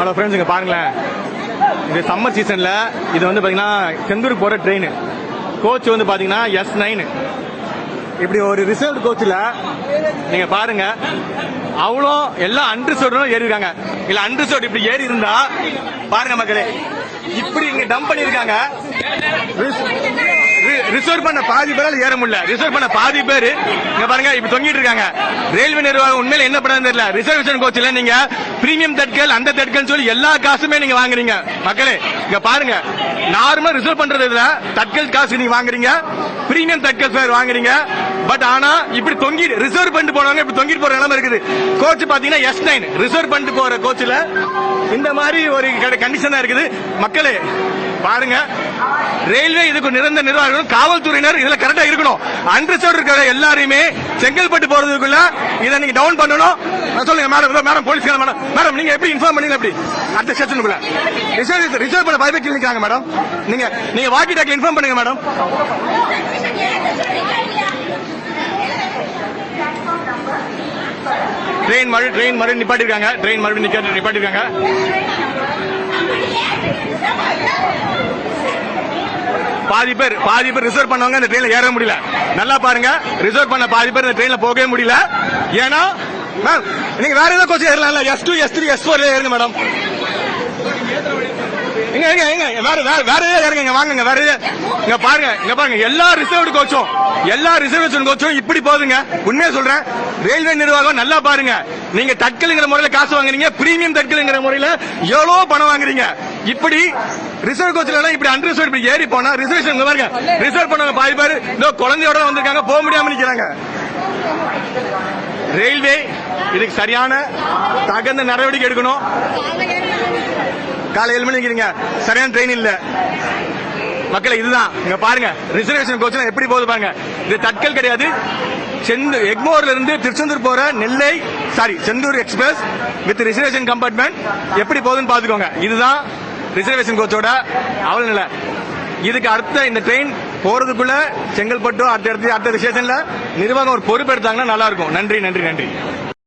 Hello friends இங்கே பாருங்களேன். இது சம்மர் சீசனில் இது வந்து பார்த்தீங்கன்னா செந்தூருக்கு போகிற ட்ரெயின் கோச் வந்து பார்த்தீங்கன்னா எஸ் நைனு இப்படி ஒரு ரிசர்வ் கோச்சில் நீங்கள் பாருங்க. அவ்வளோ எல்லாம் அன்ரிசர்வ்டும் ஏறியிருக்காங்க. இல்லை இல்ல அன்ரிசர்வ் இப்படி ஏறி இருந்தா பாருங்க மக்களே. இப்படி இங்கே டம்ப் பண்ணியிருக்காங்க. ரிசர்வ் பண்ண பாதி பேரால் ஏற முடியல. ரிசர்வ் பண்ண பாதி பேர் இங்க பாருங்க இப்ப தொங்கிட்டு இருக்காங்க. ரயில்வே நிர்வாகம் உண்மையில என்ன பண்ண தெரியல. ரிசர்வேஷன் கோச்சில் நீங்க. பிரீமியம் தட்கள் அந்த தட்கள் சொல்லி எல்லா காசுமே நீங்க வாங்குறீங்க. மக்களே இங்க பாருங்க. நார்மலா ரிசர்வ் பண்றது இல்ல. தட்கல் காசு நீங்க வாங்குறீங்க. பிரீமியம் தட்கல் ஃபேர் வாங்குறீங்க. பட் ஆனா இப்படி தொங்கி ரிசர்வ் பண்ணிட்டு போனவங்க இப்படி தொங்கிட்டு போற நிலைமை இருக்குது. கோச் பாத்தீங்கன்னா எஸ் நைன் ரிசர்வ் பண்ணிட்டு போற கோச்சில் இந்த மாதிரி ஒரு கண்டிஷன் தான் இருக்குது. மக்களே பாருங்க. ரயில்வே இதுக்கு நிரந்தர நிர்வாகம் காவல்துறையினர் இதுல கரெக்டா இருக்கணும். அன்ரிசர்வ் இருக்கிற எல்லாரையுமே செங்கல்பட்டு போறதுக்குள்ள இதை நீங்க டவுன் பண்ணணும். சொல்லுங்க madam madam police madam madam நீங்க எப்படி இன்ஃபார்ம் பண்ணீங்க எப்படி? அடுத்த ஸ்டேஷனுக்குள்ள ரிசர்வ் ரிசர்வ் பண்ண பயபக்தி நிற்காங்க மேடம் நீங்க நீங்க வாக்கி டாக்கி இன்ஃபார்ம் பண்ணுங்க மேடம் ட்ரெயின் மறு ட்ரெயின் மறுபடியும் நிப்பாட்டிருக்காங்க. ட்ரெயின் மறுபடியும் நிப்பாட்டிருக்காங்க. பாதி பேர் பாதி பேர் ரிசர்வ் பண்ணவங்க இந்த ட்ரெயின்ல ஏற முடியல. நல்லா பாருங்க ரிசர்வ் பண்ண பாதி பேர் இந்த ட்ரெயின்ல போகவே முடியல. ஏன்னா மேம் நீங்க வேற ஏதாவது coach ஏறலாம்ல? S two S three S four ஏறுங்க மேடம் எங்க எங்க எங்க வேற வேற வேற ஏதாவது இறங்க இங்க வாங்குங்க வேற ஏதாவது இங்க பாருங்க இங்க பாருங்க எல்லா ரிசர்வ்டு கோச்சும் எல்லா ரிசர்வேஷன் கோச்சும் இப்படி போகுதுங்க. உண்மையா சொல்றேன் ரயில்வே நிர்வாகம் நல்லா பாருங்க. நீங்க தட்கலுங்கிற முறையில காசு வாங்குறீங்க பிரீமியம் தட்கலுங்கிற முறையில எவ்வளவு பணம் வாங்குறீங்க. இப்படி ரிசர்வ் கோச்ல எல்லாம் இப்படி அன்ரிசர்வ் இப்படி ஏறி போனா ரிசர்வேஷன் பாருங்க. ரிசர்வ் பண்ணவங்க பாதி பேர் இதோ குழந்தையோட வந்திருக்காங்க போக முடியாம நிக்கிறாங்க. ரயில்வே இதுக்கு சரியான தகுந்த நடவடிக்கை எடுக்கணும். காலை ஏழு மணி நிக்கிறீங்க. சரியான ட்ரெயின் இல்ல. மக்களை இதுதான் இங்க பாருங்க. ரிசர்வேஷன் கோச்சில் எப்படி போகுது பாருங்க. இது தட்கல் கிடையாது. செந்து எக்மோர்ல இருந்து திருச்செந்தூர் போற Nellai sorry Sendur express with reservation compartment எப்படி போகுதுன்னு பாத்துக்கோங்க இதுதான் ரிசர்வேஷன் கோச்சோட அவல் நிலை. இதுக்கு அடுத்த இந்த ட்ரெயின் போறதுக்குள்ள செங்கல்பட்டு அடுத்த அடுத்த அடுத்த ஸ்டேஷன்ல நிர்வாகம் ஒரு பொறுப்பு எடுத்தாங்கன்னா நல்லா இருக்கும். நன்றி நன்றி நன்றி.